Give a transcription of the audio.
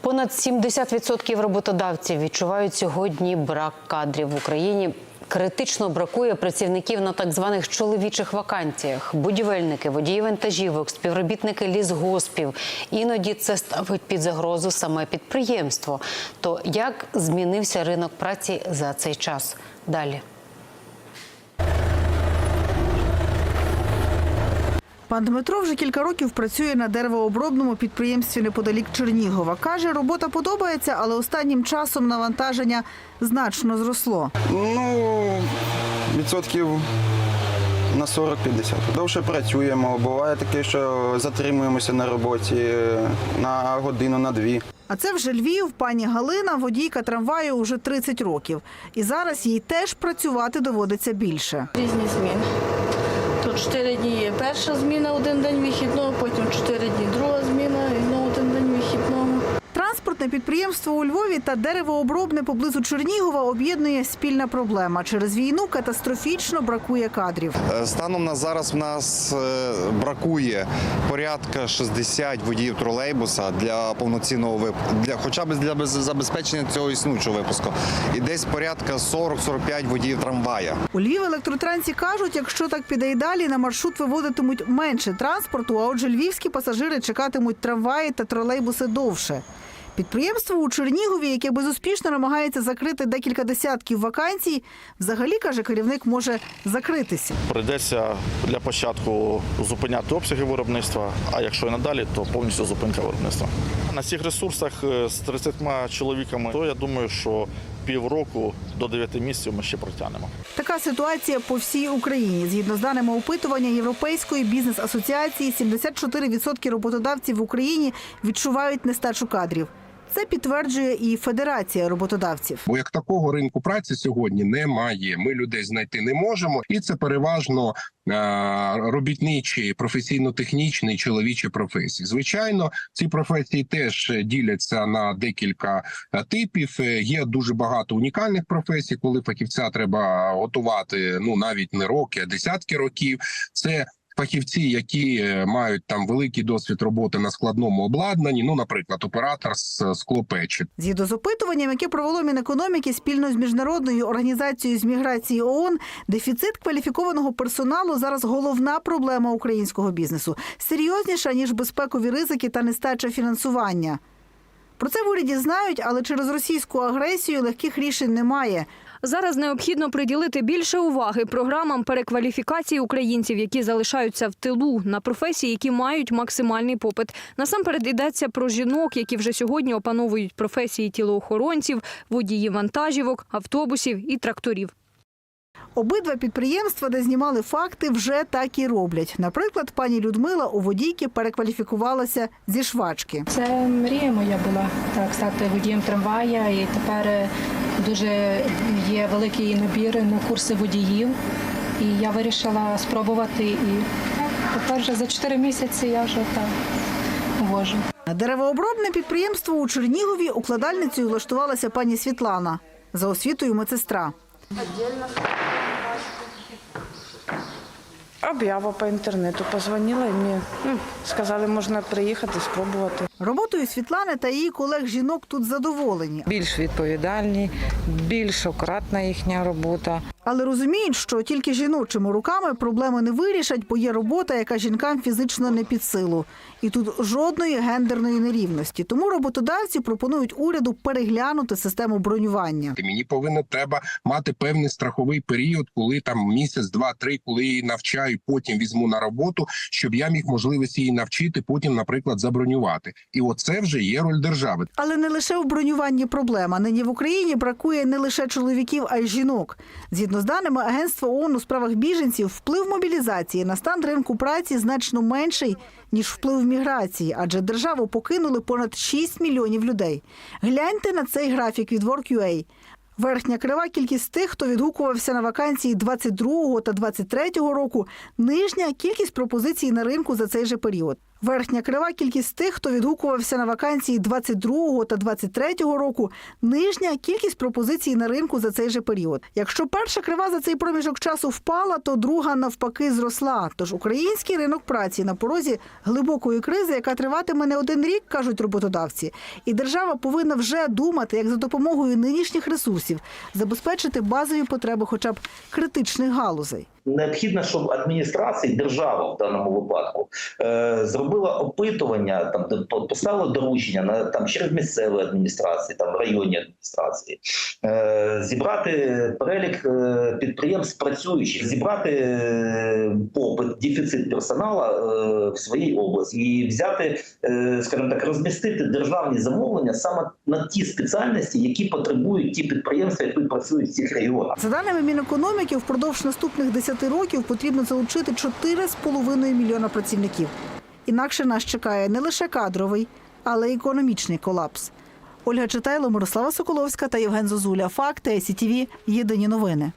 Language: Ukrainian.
Понад 70% роботодавців відчувають сьогодні брак кадрів в Україні. Критично бракує працівників на так званих чоловічих вакансіях. Будівельники, водії вантажівок, співробітники лісгоспів. Іноді це ставить під загрозу саме підприємство. То як змінився ринок праці за цей час? Далі. Пан Дмитро вже кілька років працює на деревообробному підприємстві неподалік Чернігова. Каже, робота подобається, але останнім часом навантаження значно зросло. Ну, відсотків на 40-50. Довше працюємо. Буває таке, що затримуємося на роботі на годину, на дві. А це вже Львів, пані Галина, водійка трамваю уже 30 років. І зараз їй теж працювати доводиться більше. Різні зміни. 4 дні. Є перша зміна, один день вихідного, потім 4 Транспортне підприємство у Львові та деревообробне поблизу Чернігова об'єднує спільна проблема. Через війну катастрофічно бракує кадрів. Е, Станом на зараз в нас е, бракує порядка 60 водіїв тролейбуса для повноцінного випуску, для хоча б для без- забезпечення цього існуючого випуску. І десь порядка 40-45 водіїв трамвая. У Львів електротрансі кажуть, якщо так піде й далі, на маршрут виводитимуть менше транспорту, а отже, львівські пасажири чекатимуть трамваї та тролейбуси довше. Підприємство у Чернігові, яке безуспішно намагається закрити декілька десятків вакансій, взагалі каже керівник, може закритися. Прийдеться для початку зупиняти обсяги виробництва, а якщо і надалі, то повністю зупинка виробництва. На цих ресурсах е, з 30 чоловіками, то я думаю, що півроку до 9 місяців ми ще протягнемо. Така ситуація по всій Україні. Згідно з даними опитування Європейської бізнес-асоціації, 74% роботодавців в Україні відчувають нестачу кадрів. Це підтверджує і Федерація роботодавців. Бо як такого ринку праці сьогодні немає. Ми людей знайти не можемо, і це переважно робітничі, професійно-технічні чоловічі професії. Звичайно, ці професії теж діляться на декілька типів. Є дуже багато унікальних професій, коли фахівця треба готувати ну навіть не роки, а десятки років. Це Фахівці, які е, мають там великий досвід роботи на складному обладнанні, ну, наприклад, оператор з склопечі, Згідно з опитуванням, яке провело Мінекономіки спільно з міжнародною організацією з міграції ООН, дефіцит кваліфікованого персоналу зараз головна проблема українського бізнесу, серйозніша ніж безпекові ризики та нестача фінансування. Про це в уряді знають, але через російську агресію легких рішень немає. Зараз необхідно приділити більше уваги програмам перекваліфікації українців, які залишаються в тилу на професії, які мають максимальний попит. Насамперед йдеться про жінок, які вже сьогодні опановують професії тілоохоронців, водіїв вантажівок, автобусів і тракторів. Обидва підприємства, де знімали факти, вже так і роблять. Наприклад, пані Людмила у водійки перекваліфікувалася зі швачки. Це мрія моя була так стати водієм трамвая, і тепер дуже є великий набір на курси водіїв. І я вирішила спробувати. І тепер вже за 4 місяці я вже так вожу. Деревообробне підприємство у Чернігові укладальницею влаштувалася пані Світлана. За освітою медсестра. Об'ява по інтернету. Позвонила і мені ну, сказали, можна приїхати, спробувати. Роботою Світлани та її колег жінок тут задоволені, Більш відповідальні, більш акуратна їхня робота. але розуміють, що тільки жіночими руками проблеми не вирішать, бо є робота, яка жінкам фізично не під силу. І тут жодної гендерної нерівності. Тому роботодавці пропонують уряду переглянути систему бронювання. Мені повинно треба мати певний страховий період, коли там місяць, два, три, коли її навчаю, потім візьму на роботу, щоб я міг можливість її навчити, потім, наприклад, забронювати. І оце вже є роль держави. Але не лише в бронюванні проблема. Нині в Україні бракує не лише чоловіків, а й жінок. Згідно з даними Агентства ООН у справах біженців, вплив мобілізації на стан ринку праці значно менший ніж вплив міграції, адже державу покинули понад 6 мільйонів людей. Гляньте на цей графік від Work.ua. Верхня крива кількість тих, хто відгукувався на вакансії 22 та 23 року. Нижня кількість пропозицій на ринку за цей же період. Верхня крива кількість тих, хто відгукувався на вакансії 22 та 23 року. Нижня кількість пропозицій на ринку за цей же період. Якщо перша крива за цей проміжок часу впала, то друга навпаки зросла. Тож український ринок праці на порозі глибокої кризи, яка триватиме не один рік, кажуть роботодавці. І держава повинна вже думати, як за допомогою нинішніх ресурсів забезпечити базові потреби, хоча б критичних галузей. Необхідно, щоб адміністрація, держава в даному випадку е, зробила опитування, там поставила доручення на там через місцеві адміністрації, там районні адміністрації, е, зібрати перелік е, підприємств працюючих, зібрати попит, дефіцит персоналу в своїй області і взяти, скажімо так, розмістити державні замовлення саме на ті спеціальності, які потребують ті підприємства, які працюють в цих регіонах. За даними Мінекономіки, впродовж наступних 10 років потрібно залучити 4,5 мільйона працівників. Інакше нас чекає не лише кадровий, але й економічний колапс. Ольга Читайло, Мирослава Соколовська та Євген Зозуля. Факти СІТВ. Єдині новини.